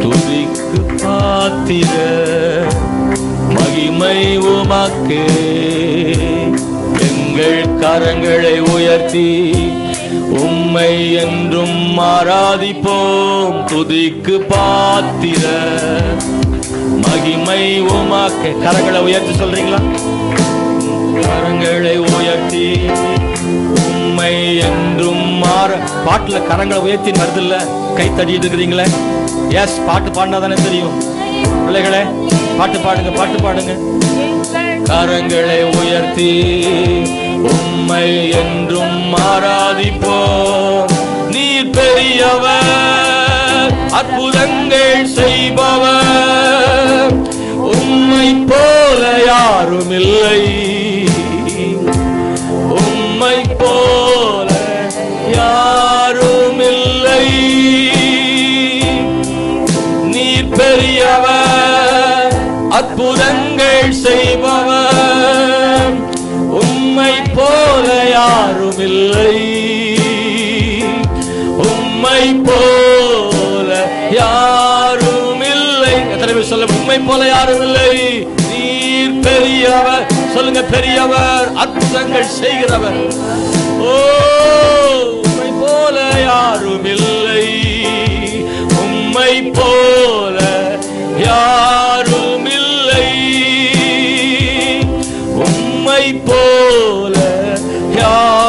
துதிக்கு பாத்திர மகிமை உமக்கு. எங்கள் கரங்களை உயர்த்தி உம்மை என்றும் ஆராதிப்போம். துதிக்கு பாத்திர மகிமை உமாக்கு. கரங்களை உயர்த்தி சொல்றீங்களா? கரங்களை உயர்த்தி. உண்மை என்றும் மாற. பாட்டுல கரங்களை உயர்த்தி வருதில்ல. கை தட்டிட்டு இருக்கிறீங்களே? எஸ் பாட்டு பாடினா தானே தெரியும். பிள்ளைகளே பாட்டு பாடுங்க பாட்டு பாடுங்க. கரங்களை உயர்த்தி. உண்மை என்றும் மாறாதிப்போ. நீர் பெரியவர் அற்புதங்கள் செய்பவர். உண்மை போல யாரும் இல்லை. அற்புதங்கள் செய்பவர். உம்மை போல யாரும் இல்லை உம்மை போல யாரும் இல்லை எத்தனை பேர் சொல்ல உம்மை போல யாரும் இல்லை நீர் பெரியவர். சொல்லுங்க பெரியவர். அற்புதங்கள் செய்கிறவர். ஓ உம்மை போல யாரும் இல்லை உம்மை போல போல யார்